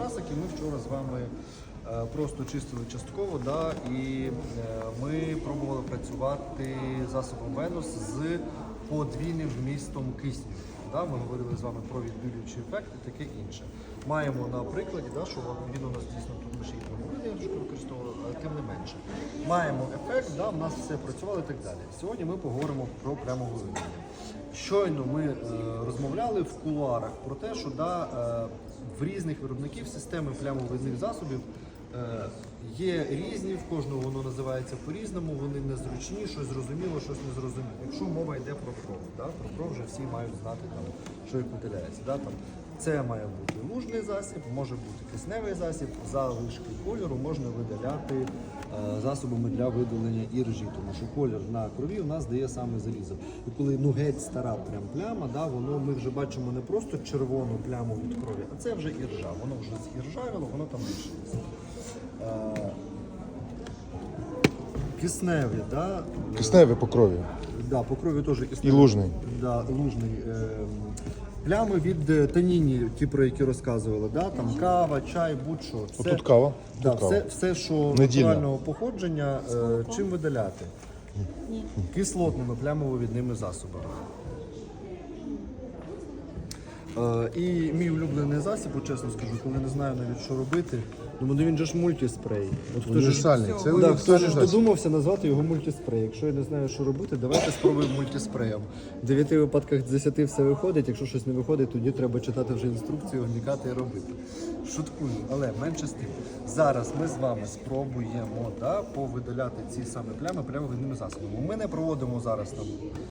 матрасик, і ми вчора з вами е, просто чистили частково, да, і е, ми пробували працювати засобом Венус з подвійним вмістом кисню. Да, ми говорили з вами про відбілюючий ефект і таке інше. Маємо на прикладі, да, що він у нас дійсно тут трошки використовували, але тим не менше. Маємо ефект, да, в нас все працювало і так далі. Сьогодні ми поговоримо про прямовиведення. Щойно ми е, розмовляли в кулуарах про те, що да, е, в різних виробників системи плямовидних засобів е, є різні, в кожного воно називається по-різному, вони незручні, щось зрозуміло, щось незрозуміло. Якщо мова йде про кров, да, про кров вже всі мають знати, там, що їх виділяється. Да, там, це має бути лужний засіб, може бути кисневий засіб, залишки кольору можна видаляти е, засобами для видалення іржі, тому що колір на крові у нас дає саме залізо. І коли ну геть стара прям пляма, да, воно ми вже бачимо не просто червону пляму від крові, а це вже іржа. Воно вже зіржавіло, воно там лишилося. Е, Кисневі, да, Кисневі по крові. Да, по крові теж І лужний. Да, лужний. Е, плями від е, таніні, ті, про які розказували, да? там кава, чай, будь-що. Все, Отут кава, Да, кава. все, все, що Недільна. натурального походження, е, чим видаляти? Кислотними плямово-відними засобами. Е, і мій улюблений засіб, от чесно скажу, коли не знаю навіть що робити. Думаю, ну він же ж мультиспрей. От хто ж- Універсальний. Це Да, хто ж додумався назвати його мультиспрей. Якщо я не знаю, що робити, давайте спробуємо мультиспреєм. В 9 випадках з 10 все виходить. Якщо щось не виходить, тоді треба читати вже інструкцію, вникати і робити. Шуткую, але менше з тим. Зараз ми з вами спробуємо да, повидаляти ці саме плями прямо засобами. Ми не проводимо зараз там